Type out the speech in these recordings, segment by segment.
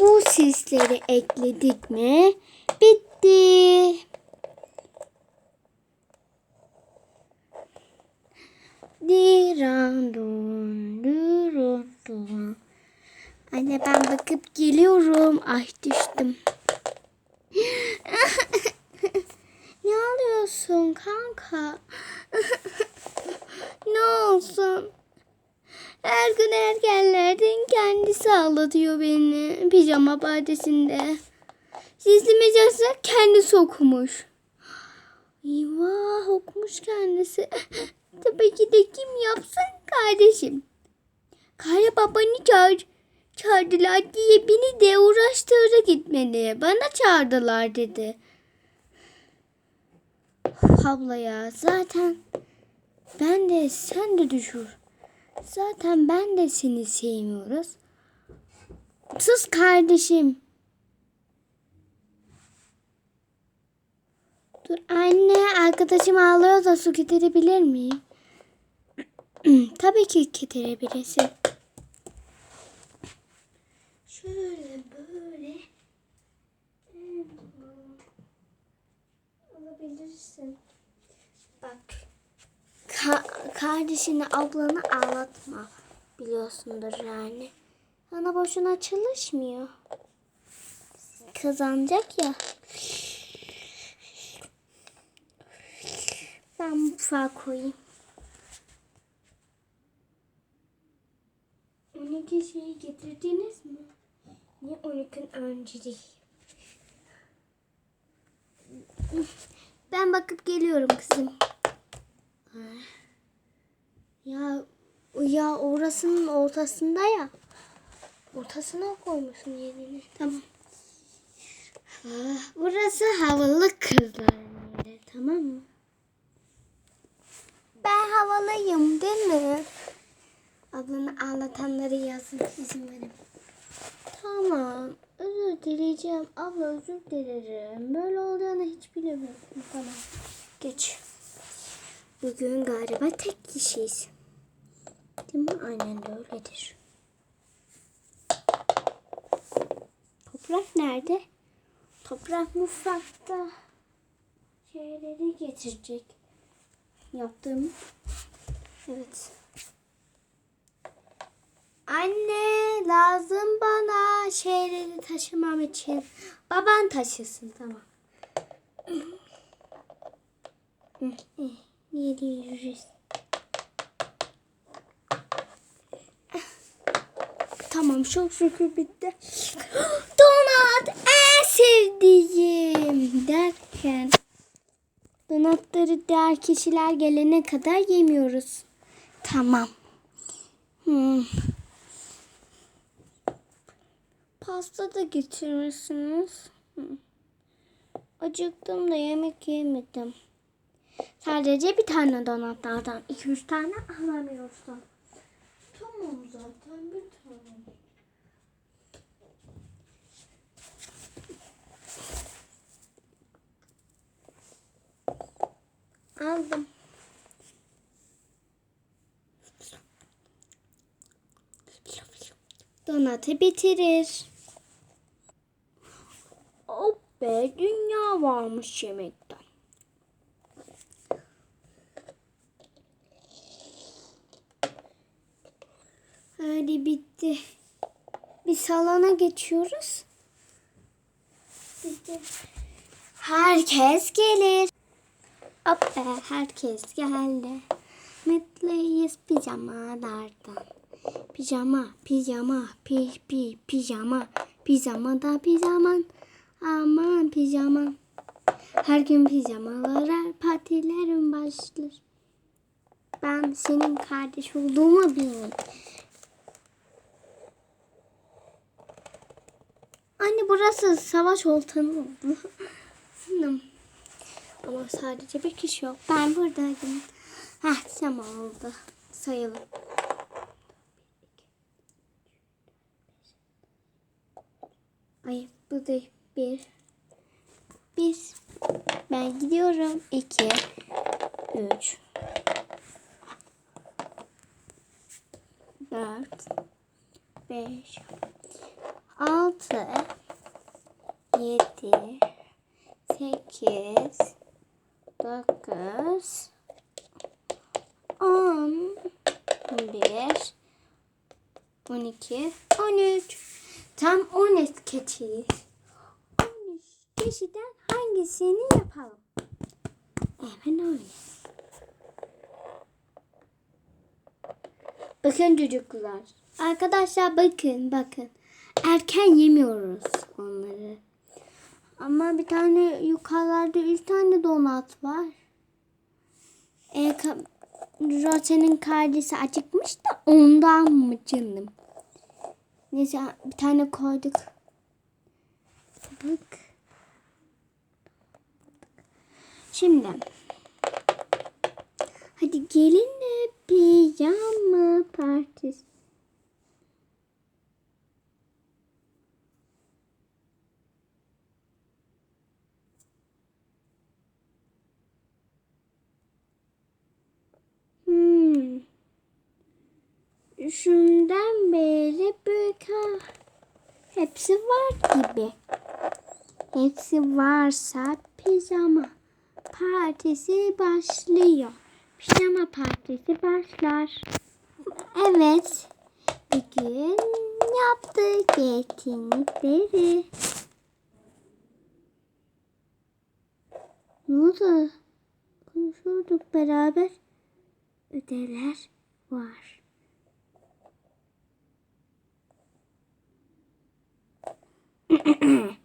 bu sisleri ekledik mi bitti. Dirandun, dirandun. Anne ben bakıp geliyorum. Ay düştüm. ne alıyorsun kanka? ne olsun? Her gün ergenlerden kendisi ağlatıyor beni pijama partisinde. Sisli mecazı kendisi okumuş. Eyvah okumuş kendisi. Tabii ki de kim yapsın kardeşim. Kara babanı çağır, çağırdılar diye beni de uğraştırdı gitmedi. Bana çağırdılar dedi. Abla ya zaten ben de sen de düşür. Zaten ben de seni sevmiyoruz. Sus kardeşim. Dur anne arkadaşım ağlıyor da su getirebilir miyim? Tabii ki getirebilirsin. Şöyle böyle. Alabilirsin. Bak. Ka- kardeşini ablanı ağlatma. Biliyorsundur yani. Sana boşuna çalışmıyor. Kazanacak ya. Ben mutfağa koyayım. 12 şeyi getirdiniz mi? Niye 12 önce değil? Ben bakıp geliyorum kızım. Ya ya orasının ortasında ya. Ortasına koymuşsun yerini. Tamam. Ah, Burası havalı kızların yeri. Tamam mı? Ben havalıyım değil mi? Ablanı ağlatanları yazın izin verin. Tamam. Özür dileyeceğim. Abla özür dilerim. Böyle olacağını hiç bilemiyordum. Tamam. Geç. Bugün galiba tek kişiyiz. Değil mi? Aynen de öyledir. Toprak nerede? Toprak mutfakta. Şeyleri getirecek. Yaptığım. Evet. Anne lazım bana şeyleri taşımam için. Baban taşısın tamam. Niye yürürüz? Tamam çok şükür bitti. Donat en sevdiğim derken donatları diğer kişiler gelene kadar yemiyoruz. Tamam. Hmm. Pasta da getirmişsiniz. Hı. Acıktım da yemek yemedim. Sadece bir tane donatlardan iki üç tane alamıyorsun. Tamam zaten bir tane. Aldım. Donatı bitirir. Hop be dünya varmış yemekten. Hadi bitti. Bir salona geçiyoruz. Herkes gelir. Hop be herkes geldi. Mutluyuz pijamalardan. Pijama, pijama, pi pi pijama. Pijama da pijaman. Aman pijama. Her gün pijamalara partilerim başlar. Ben senin kardeş olduğumu bilmiyorum. Anne burası savaş oltanı oldu. Sadece bir kişi yok. Ben buradaydım. Heh tamam oldu. Sayalım. Ay bu da bir. Bir. Ben gidiyorum. İki. Üç. Dört. Beş. Altı, yedi, sekiz, dokuz, on, bir, on iki, on üç. Tam on etiketiyiz. On üç kişiden hangisini yapalım? Hemen öyle. Bakın çocuklar. Arkadaşlar bakın bakın. Erken yemiyoruz onları. Ama bir tane yukarılarda üç tane donat var. E, ka- Rose'nin kardeşi acıkmış da ondan mı canım? Neyse bir tane koyduk. Bak. Şimdi. Hadi gelin de pijama partisi. Hmm. Şundan beri büyük ha. Hepsi var gibi. Hepsi varsa pijama partisi başlıyor. Pijama partisi başlar. Evet. Bugün yaptık etkinlikleri. Ne oldu? Konuşuyorduk beraber. Ödevler var.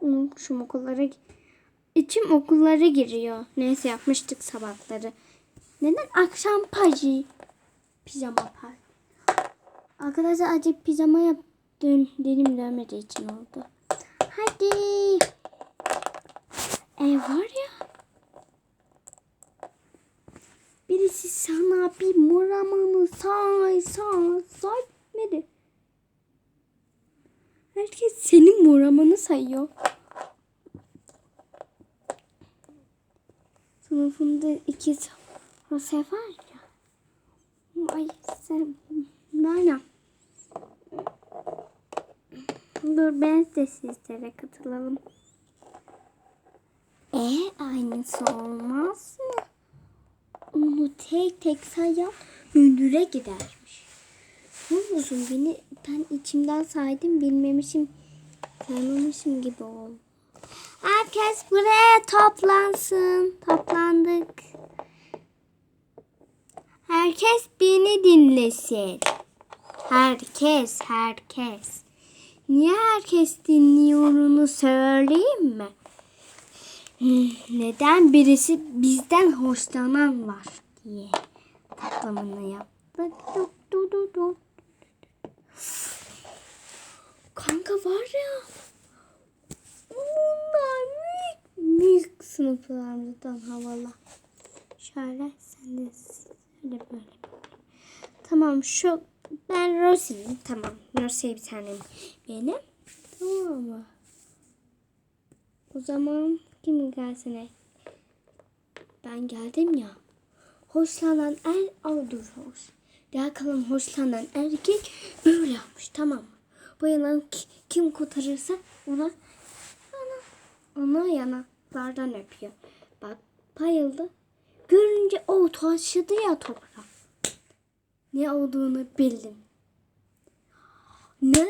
Unutmuşum okullara. İçim okullara giriyor. Neyse yapmıştık sabahları. Neden akşam paji? Pijama parti. Arkadaşlar acık pijama yap. Dün dilim dönmediği için oldu. Hadi. Ev var ya. Birisi sana bir muramanı say say say dedi. Herkes senin muramanı sayıyor. Sınıfında iki Rose var ya. Ay sen Nana. Dur ben de sizlere katılalım. E aynısı olmaz mı? Onu tek tek sayan müdüre gidermiş. Olsun beni ben içimden saydım bilmemişim saymamışım gibi oldu. Herkes buraya toplansın. Toplandık. Herkes beni dinlesin. Herkes, herkes. Niye herkes dinliyorunu söyleyeyim mi? Neden birisi bizden hoşlanan var diye toplamını yaptık. Du, du, du, du. Kanka var ya. Bunlar büyük, büyük sınıflarımızdan havalı. Şöyle sen de şöyle böyle. Tamam şu ben Rosie'yim. Tamam. Rosie bir tane benim. Tamam mı? O zaman kim gelsene? Ben geldim ya. Hoşlanan er, al dur hoş. Gel kalan hoşlanan erkek böyle yapmış tamam mı? Bayılan ki- kim kurtarırsa ona ona, ona yanaklardan öpüyor. Bak bayıldı. Görünce o taşıdı ya toprağa. Ne olduğunu bildim. Ne?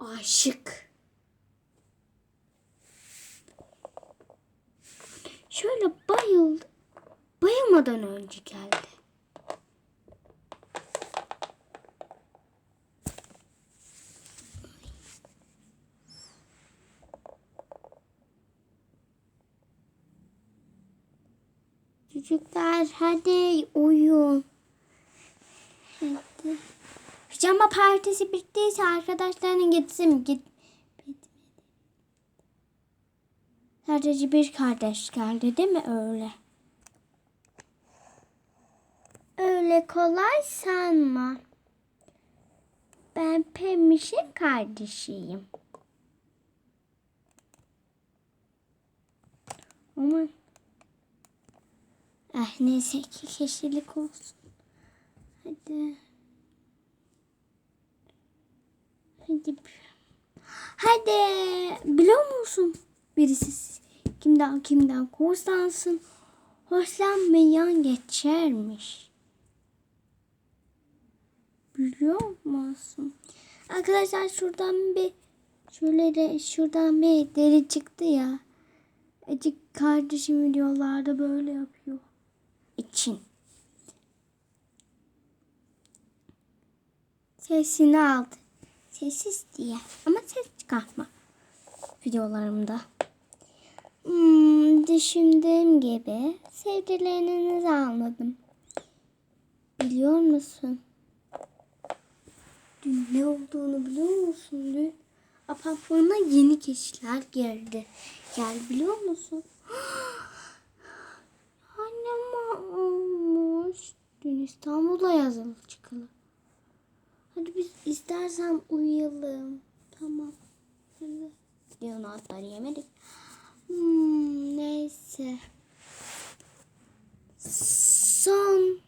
Aşık. Şöyle bayıldı. Bayılmadan önce geldi. Çocuklar hadi uyuyun. Hadi. Pijama partisi bittiyse arkadaşlarına gitsin. Git. Sadece bir kardeş geldi değil mi öyle? Öyle kolay sanma. Ben Pemiş'in kardeşiyim. Ama eh neyse iki kişilik olsun. Hadi. Hadi. Hadi. Biliyor musun? Birisi kimden kimden hoşlansın. Hoşlanmayan geçermiş. Biliyor musun? Arkadaşlar şuradan bir şöyle de şuradan bir deri çıktı ya. Ecik kardeşim videolarda böyle yapıyor. İçin. Sesini aldı. Sessiz diye. Ama ses çıkartma. Videolarımda. Hmm, düşündüğüm gibi sevgilerinizi anladım. Biliyor musun? Dün ne olduğunu biliyor musun? Dün apartmana yeni kişiler geldi. Gel biliyor musun? Annem olmuş. Dün İstanbul'da yazılı çıkalı. Hadi biz istersen uyuyalım. Tamam. Hadi. Yılın ağaçları yemedik. Hmm, neyse. Son